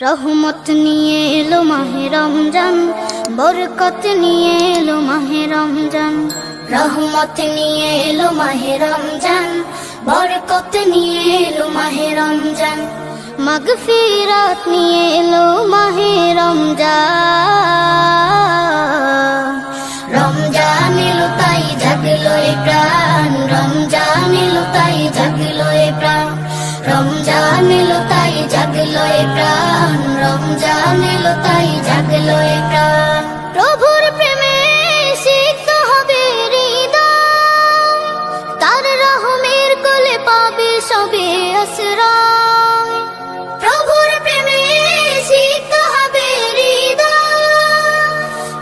রহমত নিয়ে এলো মাহে রমজান, বরকত নিয়ে এলো মাহে রমজান। রহমত নিয়ে এলো মাহে রমজান, বরকত নিয়ে এলো মাহে রমজান। মাগফিরাত নিয়ে এলো মাহে রমজান। রমজান এলো তাই জাগলো প্রাণ, রমজান এলো তাই জাগলো জাগলো প্রাণ রমজান এলো তাই জাগলো প্রাণ। প্রভুর প্রেমে হবে তার রহমের কোলে পাবে সবে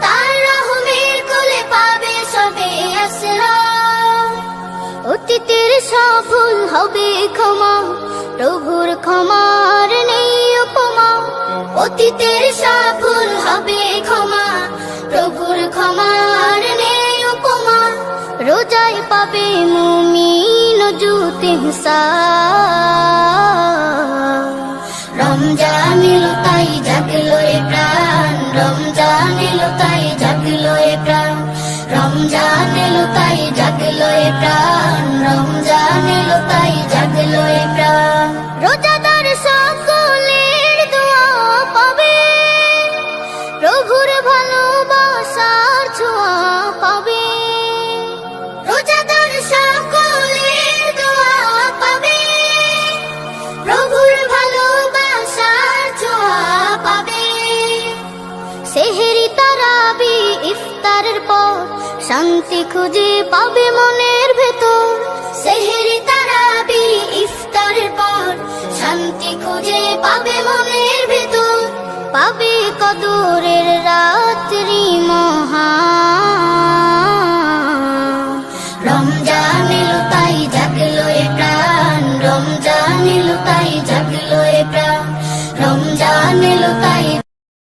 তার পাবে সবে অতীতের সফল হবে ক্ষমা, প্রভুর ক্ষমার অতীতের সফল হবে ক্ষমা। প্রভুর ক্ষমার নেই উপমা। রোজায় পাবে মুমিন জুতে রমজান এলো তাই জাগলো এ প্রাণ। রমজান এলো তাই জাগলো এ প্রাণ। রমজান এলো তাই জাগলো এ প্রাণ। রমজান তাই সেহেরি তারাবি ইফতারের পর শান্তি খুঁজে পাবে মনের ভেতর। সেহেরি তারাবি ইফতারের পর শান্তি খুঁজে পাবে মনের ভেতর। পাবে কদরের রাত্রি